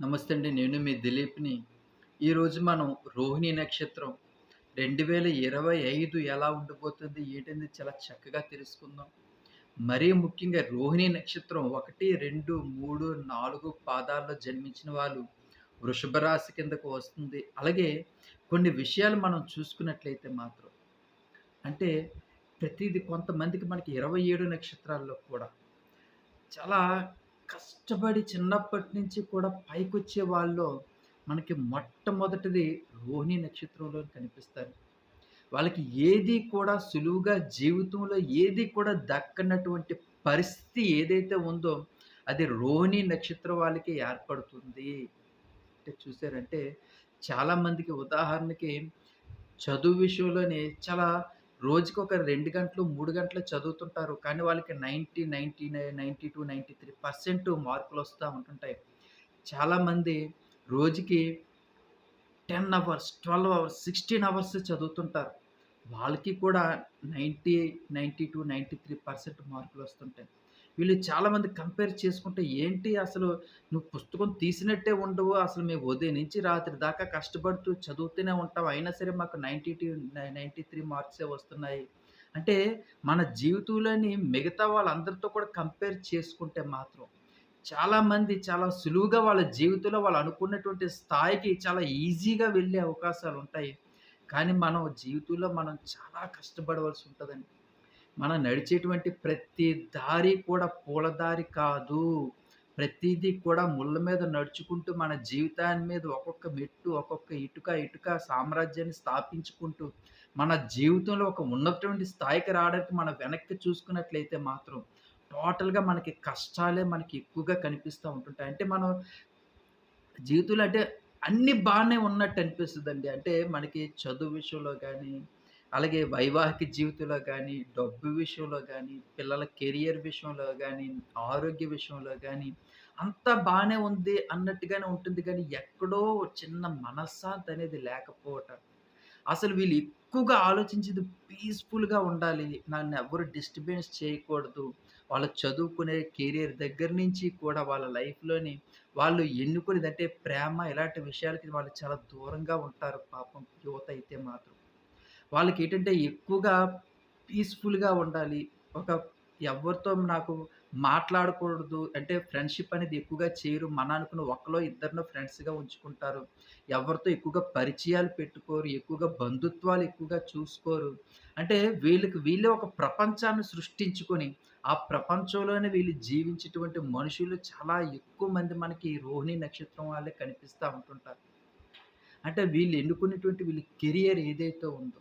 నమస్తే అండి. నేను మీ దిలీప్‌ని. ఈరోజు మనం రోహిణి నక్షత్రం 2025 ఎలా ఉండబోతుంది ఏంటంది చాలా చక్కగా తెలుసుకుందాం. మరీ ముఖ్యంగా రోహిణి నక్షత్రం 1, 2, 3, 4 పాదాల్లో జన్మించిన వాళ్ళు వృషభ రాశి కిందకు వస్తుంది. అలాగే కొన్ని విషయాలు మనం చూసుకున్నట్లయితే మాత్రం అంటే ప్రతిది కొంతమందికి మనకి 27 నక్షత్రాల్లో కూడా చాలా కష్టపడి చిన్నప్పటి నుంచి కూడా పైకొచ్చే వాళ్ళు మనకి మొట్టమొదటిది రోహిణి నక్షత్రంలో కనిపిస్తారు. వాళ్ళకి ఏది కూడా సులువుగా జీవితంలో ఏది కూడా దక్కనటువంటి పరిస్థితి ఏదైతే ఉందో అది రోహిణి నక్షత్రం వాళ్ళకి ఏర్పడుతుంది. అంటే చూసారంటే చాలామందికి ఉదాహరణకి చదువు విషయంలోనే చాలా రోజుకి ఒక రెండు గంటలు మూడు గంటలు చదువుతుంటారు. కానీ వాళ్ళకి ninety ninety nine ninety two ninety three percent మార్కులు వస్తూ ఉంటుంటాయి. చాలామంది రోజుకి ten hours twelve hours sixteen hours చదువుతుంటారు. వాళ్ళకి కూడా ninety ninety two ninety three percent మార్కులు వస్తుంటాయి. వీళ్ళు చాలామంది కంపేర్ చేసుకుంటే ఏంటి అసలు నువ్వు పుస్తకం తీసినట్టే ఉండవు. అసలు మేము ఉదయం నుంచి రాత్రి దాకా కష్టపడుతూ చదువుతూనే ఉంటాం. అయినా సరే మాకు నైంటీ టూ నైంటీ త్రీ మార్క్సే వస్తున్నాయి. అంటే మన జీవితంలోని మిగతా వాళ్ళందరితో కూడా కంపేర్ చేసుకుంటే మాత్రం చాలామంది చాలా సులువుగా వాళ్ళ జీవితంలో వాళ్ళు అనుకున్నటువంటి స్థాయికి చాలా ఈజీగా వెళ్ళే అవకాశాలు ఉంటాయి కానీ మనం జీవితంలో మనం చాలా కష్టపడవలసి ఉంటుందండి మనం నడిచేటువంటి ప్రతి దారి కూడా పూల దారి కాదు. ప్రతిదీ కూడా ముళ్ళ మీద నడుచుకుంటూ మన జీవితాన్ని మీద ఒక్కొక్క మెట్టు, ఒక్కొక్క ఇటుక, ఇటుక సామ్రాజ్యాన్ని స్థాపించుకుంటూ మన జీవితంలో ఒక ఉన్నటువంటి స్థాయికి రావడానికి మనం వెనక్కి చూసుకున్నట్లయితే మాత్రం టోటల్‌గా మనకి కష్టాలే మనకి ఎక్కువగా కనిపిస్తూ ఉంటుంటాయి. అంటే మనం జీవితంలో అంటే అన్ని బాగానే ఉన్నట్టు అనిపిస్తుందండి అంటే మనకి చదువు విషయంలో కానీ అలాగే వైవాహిక జీవితంలో కానీ డబ్బు విషయంలో కానీ పిల్లల కెరియర్ విషయంలో కానీ ఆరోగ్య విషయంలో కానీ అంతా బాగానే ఉంది అన్నట్టుగానే ఉంటుంది కానీ ఎక్కడో చిన్న మనశ్శాంతి అనేది లేకపోవటం. అసలు వీళ్ళు ఎక్కువగా ఆలోచించేది పీస్‌ఫుల్‌గా ఉండాలి. నన్ను ఎవరు డిస్టర్బెన్స్ చేయకూడదు. వాళ్ళు చదువుకునే కెరియర్ దగ్గర నుంచి కూడా వాళ్ళ లైఫ్‌లోని వాళ్ళు ఎన్నుకునేదంటే ప్రేమ ఇలాంటి విషయాలకి వాళ్ళు చాలా దూరంగా ఉంటారు పాపం యువత అయితే మాత్రం. వాళ్ళకి ఏంటంటే ఎక్కువగా పీస్‌ఫుల్‌గా ఉండాలి. ఒక ఎవరితో నాకు మాట్లాడకూడదు. అంటే ఫ్రెండ్‌షిప్ అనేది ఎక్కువగా చేయరు. మన అనుకున్న ఒకళ్ళో ఇద్దరినో ఫ్రెండ్స్‌గా ఉంచుకుంటారు. ఎవరితో ఎక్కువగా పరిచయాలు పెట్టుకోరు. ఎక్కువగా బంధుత్వాలు ఎక్కువగా చూసుకోరు. అంటే వీళ్ళకి వీళ్ళే ఒక ప్రపంచాన్ని సృష్టించుకొని, ఆ ప్రపంచంలోనే వీళ్ళు జీవించేటువంటి మనుషులు చాలా ఎక్కువ మంది మనకి రోహిణి నక్షత్రం వాళ్ళే కనిపిస్తూ ఉంటుంటారు. అంటే వీళ్ళు ఎన్నుకున్నటువంటి వీళ్ళ కెరియర్ ఏదైతే ఉందో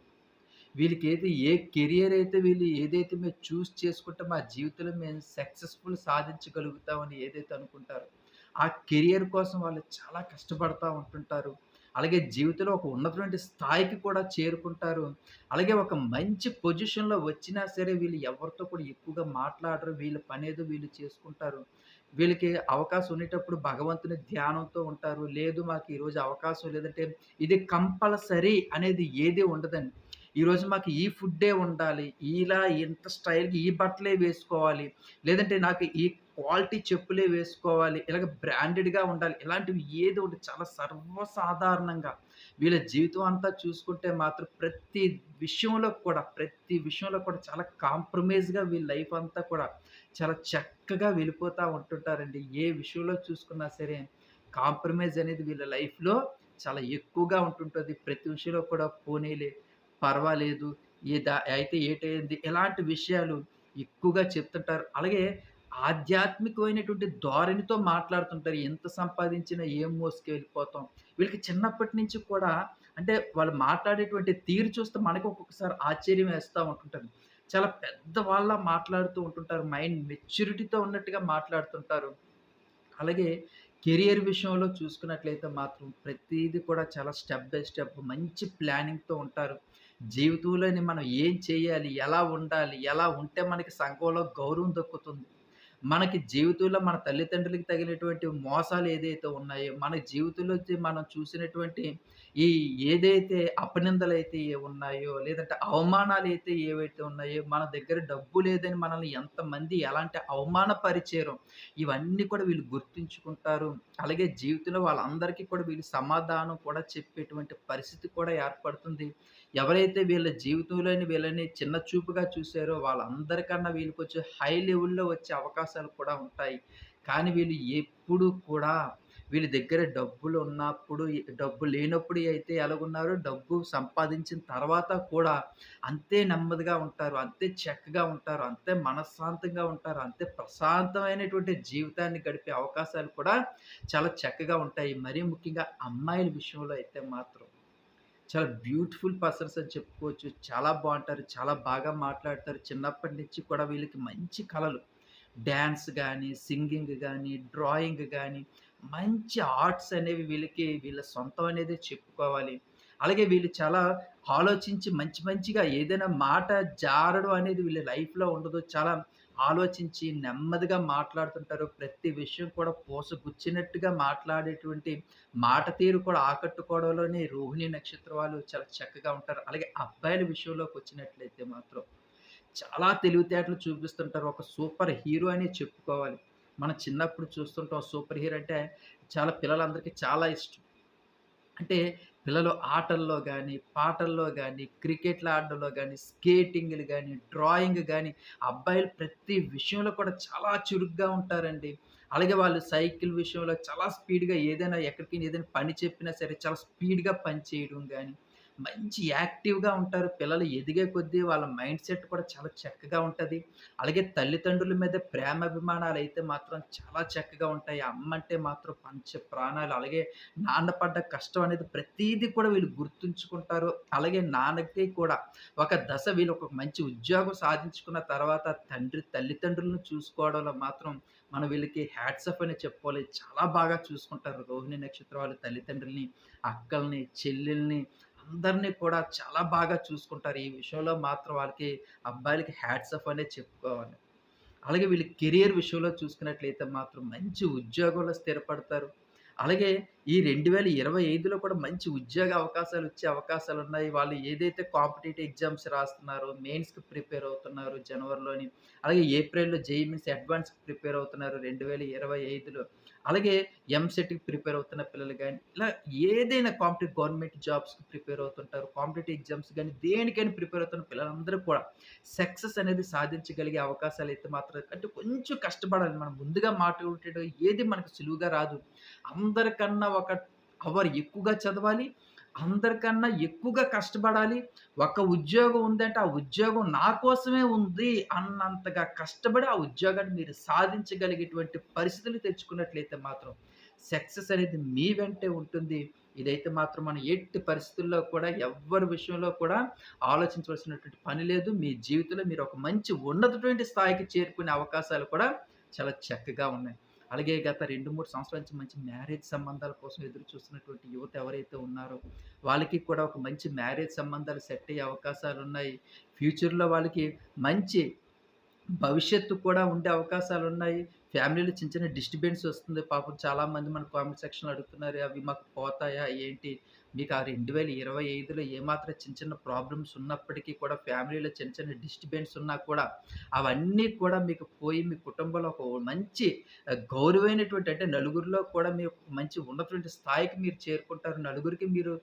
వీళ్ళకి ఏది ఏ కెరియర్ అయితే వీళ్ళు ఏదైతే మేము చూస్ చేసుకుంటే మా జీవితంలో మేము సక్సెస్‌ఫుల్ సాధించగలుగుతామని ఏదైతే అనుకుంటారో, ఆ కెరియర్ కోసం వాళ్ళు చాలా కష్టపడతా ఉంటుంటారు. అలాగే జీవితంలో ఒక ఉన్నటువంటి స్థాయికి కూడా చేరుకుంటారు. అలాగే ఒక మంచి పొజిషన్‌లో వచ్చినా సరే వీళ్ళు ఎవరితో కూడా ఎక్కువగా మాట్లాడరు. వీళ్ళ పనేదో వీళ్ళు చేసుకుంటారు. వీళ్ళకి అవకాశం ఉండేటప్పుడు భగవంతుని ధ్యానంతో ఉంటారు. లేదు మాకు ఈరోజు అవకాశం లేదంటే ఇది కంపల్సరీ అనేది ఏది ఉండదండి. ఈరోజు మాకు ఈ ఫుడ్డే ఉండాలి. ఇలా ఇంత స్టైల్కి ఈ బట్టలే వేసుకోవాలి. లేదంటే నాకు ఈ క్వాలిటీ చెప్పులే వేసుకోవాలి. ఇలాగ బ్రాండెడ్‌గా ఉండాలి. ఇలాంటివి ఏదో ఒకటి చాలా సర్వసాధారణంగా వీళ్ళ జీవితం అంతా చూసుకుంటే మాత్రం ప్రతి విషయంలో కూడా, ప్రతి విషయంలో కూడా చాలా కాంప్రమైజ్‌గా వీళ్ళ లైఫ్ అంతా కూడా చాలా చక్కగా వెళ్ళిపోతూ ఉంటుంటారండి. ఏ విషయంలో చూసుకున్నా సరే కాంప్రమైజ్ అనేది వీళ్ళ లైఫ్‌లో చాలా ఎక్కువగా ఉంటుంటుంది ప్రతి విషయంలో కూడా పోనీలే పర్వాలేదు. ఏదా అయితే ఏటైంది ఇలాంటి విషయాలు ఎక్కువగా చెప్తుంటారు. అలాగే ఆధ్యాత్మికమైనటువంటి ధోరణితో మాట్లాడుతుంటారు. ఎంత సంపాదించినా ఏం మోసుకు వెళ్ళిపోతాం. వీళ్ళకి చిన్నప్పటి నుంచి కూడా అంటే వాళ్ళు మాట్లాడేటువంటి తీరు చూస్తే మనకు ఒక్కొక్కసారి ఆశ్చర్యం వేస్తూ ఉంటుంటది. చాలా పెద్దవాళ్ళలా మాట్లాడుతూ ఉంటుంటారు. మైండ్ మెచ్యూరిటీతో ఉన్నట్టుగా మాట్లాడుతుంటారు. అలాగే కెరియర్ విషయంలో చూసుకున్నట్లయితే మాత్రం ప్రతిదీ కూడా చాలా స్టెప్ బై స్టెప్ మంచి ప్లానింగ్‌తో ఉంటారు. జీవితంలోని మనం ఏం చేయాలి? ఎలా ఉండాలి? ఎలా ఉంటే మనకి సంఘంలో గౌరవం దక్కుతుంది? మనకి జీవితంలో మన తల్లిదండ్రులకి తగినటువంటి మోసాలు ఏదైతే ఉన్నాయో, మన జీవితంలో మనం చూసినటువంటి ఈ ఏదైతే అపనిందలైతే ఏ ఉన్నాయో, లేదంటే అవమానాలు అయితే ఏవైతే ఉన్నాయో, మన దగ్గర డబ్బు లేదని మనల్ని ఎంతమంది ఎలాంటి అవమానపరిచారో, ఇవన్నీ కూడా వీళ్ళు గుర్తుంచుకుంటారు. అలాగే జీవితంలో వాళ్ళందరికీ కూడా వీళ్ళు సమాధానం కూడా చెప్పేటువంటి పరిస్థితి కూడా ఏర్పడుతుంది. ఎవరైతే వీళ్ళ జీవితంలోని వీళ్ళని చిన్న చూపుగా చూసారో వాళ్ళందరికన్నా వీళ్ళు కొంచెం హై లెవెల్‌లో వచ్చే అవకాశం అవకాశాలు కూడా ఉంటాయి. కానీ వీళ్ళు ఎప్పుడు కూడా వీళ్ళ దగ్గర డబ్బులు ఉన్నప్పుడు డబ్బు లేనప్పుడు అయితే ఎలాగున్నారో డబ్బు సంపాదించిన తర్వాత కూడా అంతే నెమ్మదిగా ఉంటారు. అంతే చక్కగా ఉంటారు. అంతే మనశ్శాంతంగా ఉంటారు. అంతే ప్రశాంతమైనటువంటి జీవితాన్ని గడిపే అవకాశాలు కూడా చాలా చక్కగా ఉంటాయి. మరీ ముఖ్యంగా అమ్మాయిల విషయంలో అయితే మాత్రం చాలా బ్యూటిఫుల్ పర్సన్స్ అని చెప్పుకోవచ్చు. చాలా బాగుంటారు చాలా బాగా మాట్లాడతారు. చిన్నప్పటి నుంచి కూడా వీళ్ళకి మంచి కళలు. డ్యాన్స్ కానీ సింగింగ్ కానీ డ్రాయింగ్ కానీ మంచి ఆర్ట్స్ అనేవి వీళ్ళకి వీళ్ళ సొంతం అనేది చెప్పుకోవాలి. అలాగే వీళ్ళు చాలా ఆలోచించి మంచి మంచిగా ఏదైనా మాట జారడం అనేది వీళ్ళ లైఫ్‌లో ఉండదు. చాలా ఆలోచించి నెమ్మదిగా మాట్లాడుతుంటారు. ప్రతి విషయం కూడా పోసగుచ్చినట్టుగా మాట్లాడేటువంటి మాట తీరు కూడా ఆకట్టుకోవడంలోనే రోహిణి నక్షత్ర వాళ్ళు చాలా చక్కగా ఉంటారు. అలాగే అబ్బాయిల విషయంలోకి వచ్చినట్లయితే మాత్రం చాలా తెలివితేటలు చూపిస్తుంటారు. ఒక సూపర్ హీరో అనే చెప్పుకోవాలి. మనం చిన్నప్పుడు చూస్తుంటాం సూపర్ హీరో అంటే చాలా పిల్లలందరికీ చాలా ఇష్టం. అంటే పిల్లలు ఆటల్లో కానీ పాటల్లో కానీ క్రికెట్‌లు ఆడడంలో కానీ స్కేటింగ్‌లు కానీ డ్రాయింగ్ కానీ అబ్బాయిలు ప్రతి విషయంలో కూడా చాలా చురుగ్గా ఉంటారండి. అలాగే వాళ్ళు సైకిల్ విషయంలో చాలా స్పీడ్‌గా ఏదైనా ఎక్కడికైనా ఏదైనా పని చెప్పినా సరే చాలా స్పీడ్‌గా పని చేయడం కానీ మంచి యాక్టివ్‌గా ఉంటారు. పిల్లలు ఎదిగే కొద్దీ వాళ్ళ మైండ్ సెట్ కూడా చాలా చక్కగా ఉంటుంది అలాగే తల్లిదండ్రుల మీద ప్రేమాభిమానాలైతే మాత్రం చాలా చక్కగా ఉంటాయి. అమ్మంటే మాత్రం పంచ ప్రాణాలు. అలాగే నాన్న పడ్డ కష్టం అనేది ప్రతీది కూడా వీళ్ళు గుర్తుంచుకుంటారు. అలాగే నాన్నకి కూడా ఒక దశ వీళ్ళు ఒక మంచి ఉద్యోగం సాధించుకున్న తర్వాత తండ్రి తల్లిదండ్రులను చూసుకోవడంలో మాత్రం మనం వీళ్ళకి హ్యాట్స్ ఆఫ్ అని చెప్పుకోవాలి. చాలా బాగా చూసుకుంటారు. రోహిణి నక్షత్రం వాళ్ళ తల్లిదండ్రుల్ని అక్కల్ని, చెల్లెల్ని అందరిని కూడా చాలా బాగా చూసుకుంటారు. ఈ విషయంలో మాత్రం వాళ్ళకి అబ్బాయిలకి హ్యాట్స్ ఆఫ్ అనే చెప్పుకోవాలి. అలాగే వీళ్ళు కెరియర్ విషయంలో చూసుకున్నట్లయితే మాత్రం మంచి ఉద్యోగంలో స్థిరపడతారు. అలాగే ఈ 2025లో కూడా మంచి ఉద్యోగ అవకాశాలు ఇచ్చే అవకాశాలు ఉన్నాయి వాళ్ళు ఏదైతే కాంపిటీటివ్ ఎగ్జామ్స్ రాస్తున్నారో, మెయిన్స్‌కి ప్రిపేర్ అవుతున్నారు జనవరిలోని. అలాగే ఏప్రిల్‌లో జేఈ మీన్స్ అడ్వాన్స్‌కి ప్రిపేర్ అవుతున్నారు 2025లో. అలాగే ఎంసెట్‌కి ప్రిపేర్ అవుతున్న పిల్లలు కానీ ఇలా ఏదైనా కాంపిటేటివ్ గవర్నమెంట్ జాబ్స్‌కి ప్రిపేర్ అవుతుంటారు. కాంపిటేటివ్ ఎగ్జామ్స్ కానీ దేనికైనా ప్రిపేర్ అవుతున్న పిల్లలందరూ కూడా సక్సెస్ అనేది సాధించగలిగే అవకాశాలు అయితే మాత్రం అంటే కొంచెం కష్టపడాలి. మనం ముందుగా మాట్లాడేటప్పుడు ఏది మనకు సులువుగా రాదు. అందరికన్నా ఒక అవర్ ఎక్కువగా చదవాలి. అందరికన్నా ఎక్కువగా కష్టపడాలి. ఒక ఉద్యోగం ఉందంటే, ఆ ఉద్యోగం నా కోసమే ఉంది అన్నంతగా కష్టపడి ఆ ఉద్యోగాన్ని మీరు సాధించగలిగేటువంటి పరిస్థితులు తెచ్చుకున్నట్లయితే మాత్రం సక్సెస్ అనేది మీ వెంటే ఉంటుంది. ఇదైతే మాత్రం మనం ఎట్టి పరిస్థితుల్లో కూడా ఎవ్వరి విషయంలో కూడా ఆలోచించవలసినటువంటి పని లేదు. మీ జీవితంలో మీరు ఒక మంచి ఉన్నతటువంటి స్థాయికి చేరుకునే అవకాశాలు కూడా చాలా చక్కగా ఉన్నాయి. అలాగే గత 2, 3 సంవత్సరాల నుంచి మంచి మ్యారేజ్ సంబంధాల కోసం ఎదురు చూస్తున్నటువంటి యువత ఎవరైతే ఉన్నారో, వాళ్ళకి కూడా ఒక మంచి మ్యారేజ్ సంబంధాలు సెట్ అయ్యే అవకాశాలు ఉన్నాయి ఫ్యూచర్‌లో వాళ్ళకి మంచి భవిష్యత్తు కూడా ఉండే అవకాశాలు ఉన్నాయి ఫ్యామిలీలో చిన్న చిన్న డిస్టర్బెన్స్ వస్తుంది. పాపం చాలామంది మన కామెంట్ సెక్షన్‌లో అడుగుతున్నారు. అవి మాకు పోతాయా ఏంటి? మీకు ఆ 2025లో ఏమాత్రం చిన్న చిన్న ప్రాబ్లమ్స్ ఉన్నప్పటికీ కూడా ఫ్యామిలీలో చిన్న చిన్న డిస్టర్బెన్స్ ఉన్నా కూడా అవన్నీ కూడా మీకు పోయి మీ కుటుంబంలో ఒక మంచి గౌరవమైనటువంటి అంటే నలుగురిలో కూడా మీరు మంచి ఉన్నటువంటి స్థాయికి మీరు చేరుకుంటారు. నలుగురికి మీరు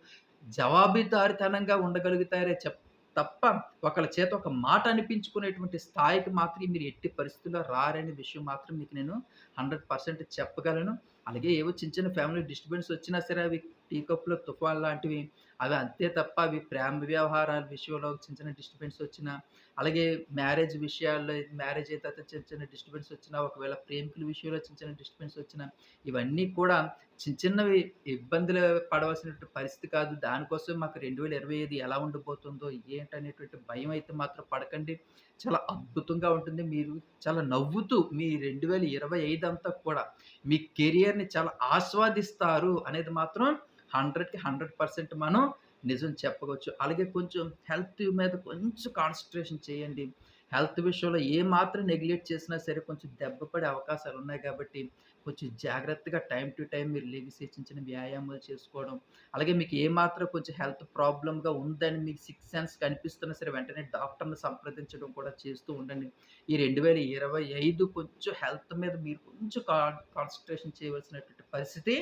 జవాబుదారితనంగా ఉండగలుగుతారే చెప్ తప్ప ఒకళ్ళ చేత ఒక మాట అనిపించుకునేటువంటి స్థాయికి మాత్రం మీరు ఎట్టి పరిస్థితుల్లో రారనే విషయం మాత్రం మీకు నేను 100% చెప్పగలను. అలాగే ఏవో చిన్న చిన్న ఫ్యామిలీ డిస్టర్బెన్స్ వచ్చినా సరే అవి టీ కప్పులు తుఫాన్ లాంటివి. అవి అంతే తప్ప అవి ప్రేమ వ్యవహారాల విషయంలో చిన్న చిన్న డిస్టర్బెన్స్ వచ్చినా, అలాగే మ్యారేజ్ విషయాల్లో మ్యారేజ్ అయితే చిన్న చిన్న డిస్టర్బెన్స్ వచ్చినా, ఒకవేళ ప్రేమికుల విషయంలో చిన్న చిన్న డిస్టర్బెన్స్ వచ్చినా, ఇవన్నీ కూడా చిన్న చిన్నవి ఇబ్బందులు పడవలసినటువంటి పరిస్థితి కాదు. దానికోసం మాకు 2025 ఎలా ఉండబోతుందో ఏంటనేటువంటి భయం అయితే మాత్రం పడకండి. చాలా అద్భుతంగా ఉంటుంది. మీరు చాలా నవ్వుతూ మీ 2025 అంతా కూడా మీ కెరియర్‌ని చాలా ఆస్వాదిస్తారు అనేది మాత్రం 100కి 100% మనం నిజం చెప్పవచ్చు. అలాగే కొంచెం హెల్త్ మీద కొంచెం కాన్సన్ట్రేషన్ చేయండి. హెల్త్ విషయంలో ఏ మాత్రం నెగ్లెక్ట్ చేసినా సరే కొంచెం దెబ్బ పడే అవకాశాలు ఉన్నాయి కాబట్టి కొంచెం జాగ్రత్తగా టైం టు టైం మీరు లెగిసి చిన్న వ్యాయామాలు చేసుకోవడం అలాగే మీకు ఏ మాత్రం కొంచెం హెల్త్ ప్రాబ్లమ్‌గా ఉందని మీకు సిక్స్ సెన్స్ కనిపిస్తున్నా సరే వెంటనే డాక్టర్‌ని సంప్రదించడం కూడా చేస్తూ ఉండండి. ఈ 2025 కొంచెం హెల్త్ మీద మీరు కొంచెం కా కాన్సంట్రేషన్ చేయవలసినటువంటి పరిస్థితి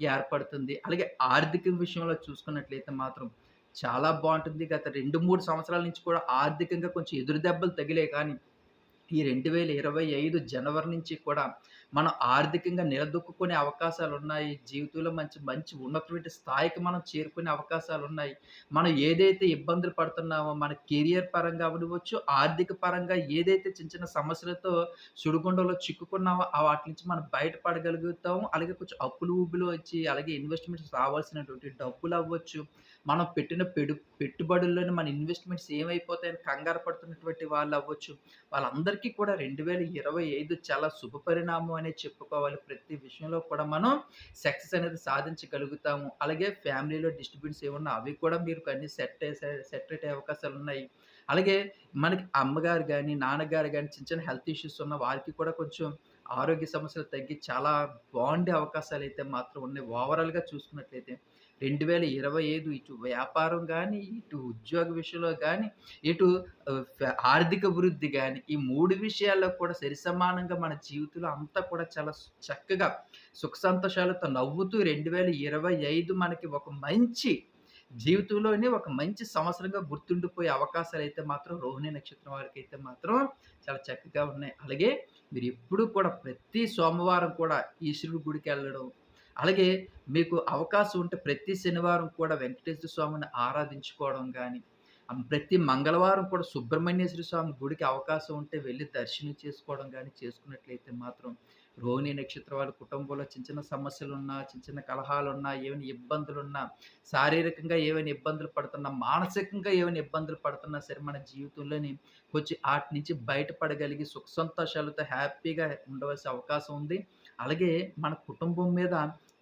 ఏర్పడుతుంది. అలాగే ఆర్థిక విషయంలో చూసుకున్నట్లయితే మాత్రం చాలా బాగుంటుంది గత 2, 3 సంవత్సరాల నుంచి కూడా ఆర్థికంగా కొంచెం ఎదురు దెబ్బలు తగిలాయి కానీ, ఈ 2025 జనవరి నుంచి కూడా మనం ఆర్థికంగా నిలదొక్కుకునే అవకాశాలున్నాయి. జీవితంలో మంచి మంచి ఉన్నటువంటి స్థాయికి మనం చేరుకునే అవకాశాలు ఉన్నాయి మనం ఏదైతే ఇబ్బందులు పడుతున్నామో మన కెరియర్ పరంగా అవ్వచ్చు ఆర్థిక పరంగా ఏదైతే చిన్న చిన్న సమస్యలతో సుడిగుండంలో చిక్కుకున్నామో వాటి నుంచి మనం బయటపడగలుగుతాము. అలాగే కొంచెం అప్పులు, ఊబులు వచ్చి అలాగే ఇన్వెస్ట్‌మెంట్స్ రావాల్సినటువంటి డబ్బులు అవ్వచ్చు మనం పెట్టిన పెడు పెట్టుబడుల్లోని మన ఇన్వెస్ట్‌మెంట్స్ ఏమైపోతాయని కంగారు పడుతున్నటువంటి వాళ్ళవ్వచ్చు. వాళ్ళందరికీ కూడా 2025 చాలా శుభ పరిణామం అనే చెప్పుకోవాలి. ప్రతి విషయంలో కూడా మనం సక్సెస్ అనేది సాధించగలుగుతాము. అలాగే ఫ్యామిలీలో డిస్ట్రిబ్యూట్స్ ఏమున్నా అవి కూడా మీరు అన్ని సెట్ సెట్ అయ్యే అవకాశాలు ఉన్నాయి అలాగే మనకి అమ్మగారు కానీ నాన్నగారు కానీ చిన్న చిన్న హెల్త్ ఇష్యూస్ ఉన్న వారికి కూడా కొంచెం ఆరోగ్య సమస్యలు తగ్గి చాలా బాగుండే అవకాశాలు అయితే మాత్రం ఉన్నాయి. ఓవరాల్‌గా చూసుకున్నట్లయితే 2025 ఇటు వ్యాపారం కానీ ఇటు ఉద్యోగ విషయంలో కానీ ఇటు ఆర్థిక వృద్ధి కానీ ఈ మూడు విషయాల్లో కూడా సరిసమానంగా మన జీవితంలో అంతా కూడా చాలా చక్కగా సుఖ సంతోషాలతో నవ్వుతూ 2025 మనకి ఒక మంచి జీవితంలోనే ఒక మంచి సంవత్సరంగా గుర్తుండిపోయే అవకాశాలు అయితే మాత్రం రోహిణి నక్షత్రం వారికైతే మాత్రం చాలా చక్కగా ఉన్నాయి. అలాగే మీరు ఎప్పుడూ కూడా ప్రతి సోమవారం కూడా ఈశ్వరుడి గుడికెళ్ళడం, అలాగే మీకు అవకాశం ఉంటే ప్రతి శనివారం కూడా వెంకటేశ్వర స్వామిని ఆరాధించుకోవడం కానీ ప్రతి మంగళవారం కూడా సుబ్రహ్మణ్యేశ్వర స్వామి గుడికి అవకాశం ఉంటే వెళ్ళి దర్శనం చేసుకోవడం కానీ చేసుకున్నట్లయితే మాత్రం రోహిణి నక్షత్రం వాళ్ళ కుటుంబంలో చిన్న చిన్న సమస్యలున్నా, చిన్న చిన్న కలహాలున్నా, ఏమైనా ఇబ్బందులున్నా, శారీరకంగా ఏవైనా ఇబ్బందులు పడుతున్నా, మానసికంగా ఏమైనా ఇబ్బందులు పడుతున్నా సరే మన జీవితంలోని కొంచెం వాటి నుంచి బయటపడగలిగి సుఖ సంతోషాలతో హ్యాపీగా ఉండవలసిన అవకాశం ఉంది. అలాగే మన కుటుంబం మీద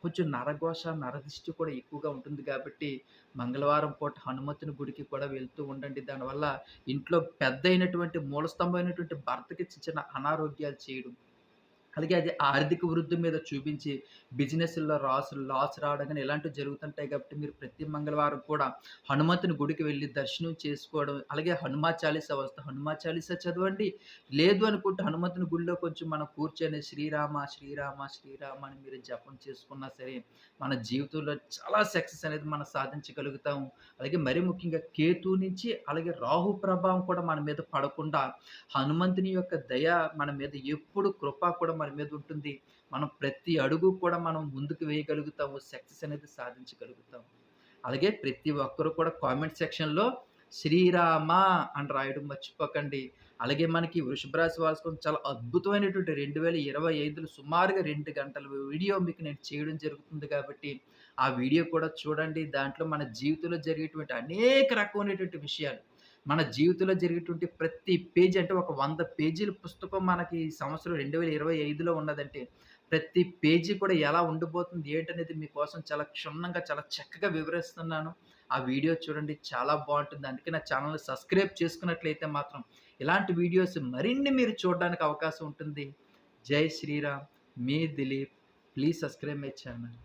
కొంచెం నరఘోష, నరదిష్టి కూడా ఎక్కువగా ఉంటుంది కాబట్టి మంగళవారం పూట హనుమంతుని గుడికి కూడా వెళ్తూ ఉండండి. దానివల్ల ఇంట్లో పెద్ద అయినటువంటి మూలస్తంభమైనటువంటి భర్తకి చిన్న చిన్న అనారోగ్యాలు చేయడం, అలాగే అది ఆర్థిక వృద్ధి మీద చూపించి బిజినెస్లో రాస్ లాస్ రావడం కానీ ఇలాంటివి జరుగుతుంటాయి కాబట్టి మీరు ప్రతి మంగళవారం కూడా హనుమంతుని గుడికి వెళ్ళి దర్శనం చేసుకోవడం, అలాగే హనుమా చాలీసా వస్తే హనుమా చాలీస చదవండి. లేదు అనుకుంటే హనుమంతుని గుడిలో కొంచెం మనం కూర్చొని శ్రీరామ, శ్రీరామ, శ్రీరామ అని మీరు జపం చేసుకున్నా సరే మన జీవితంలో చాలా సక్సెస్ అనేది మనం సాధించగలుగుతాము. అలాగే మరీ ముఖ్యంగా కేతు నుంచి అలాగే రాహు ప్రభావం కూడా మన మీద పడకుండా హనుమంతుని యొక్క దయ మన మీద ఎప్పుడు కృప కూడా మన మీద ఉంటుంది. మనం ప్రతి అడుగు కూడా మనం ముందుకు వేయగలుగుతాము. సక్సెస్ అనేది సాధించగలుగుతాము. అలాగే ప్రతి ఒక్కరు కూడా కామెంట్ సెక్షన్‌లో శ్రీరామ అని రాయడం మర్చిపోకండి. అలాగే మనకి వృషభ రాశి అద్భుతమైనటువంటి రెండు చాలా అద్భుతమైనటువంటి 2025లో సుమారుగా రెండు గంటల వీడియో మీకు నేను చేయడం జరుగుతుంది కాబట్టి, ఆ వీడియో కూడా చూడండి. దాంట్లో మన జీవితంలో జరిగేటువంటి అనేక రకమైనటువంటి విషయాలు, మన జీవితంలో జరిగేటువంటి ప్రతి పేజీ అంటే ఒక వంద పేజీల పుస్తకం మనకి ఈ సంవత్సరం 2025లో ఉన్నదంటే, ప్రతి పేజీ కూడా ఎలా ఉండిపోతుంది ఏంటనేది మీకోసం చాలా క్షుణ్ణంగా, చాలా చక్కగా వివరిస్తున్నాను. ఆ వీడియో చూడండి చాలా బాగుంటుంది అందుకే నా ఛానల్ని సబ్స్క్రైబ్ చేసుకున్నట్లయితే మాత్రం ఇలాంటి వీడియోస్ మరిన్ని మీరు చూడడానికి అవకాశం ఉంటుంది. జై శ్రీరామ్. మీ Dileep. Please subscribe my channel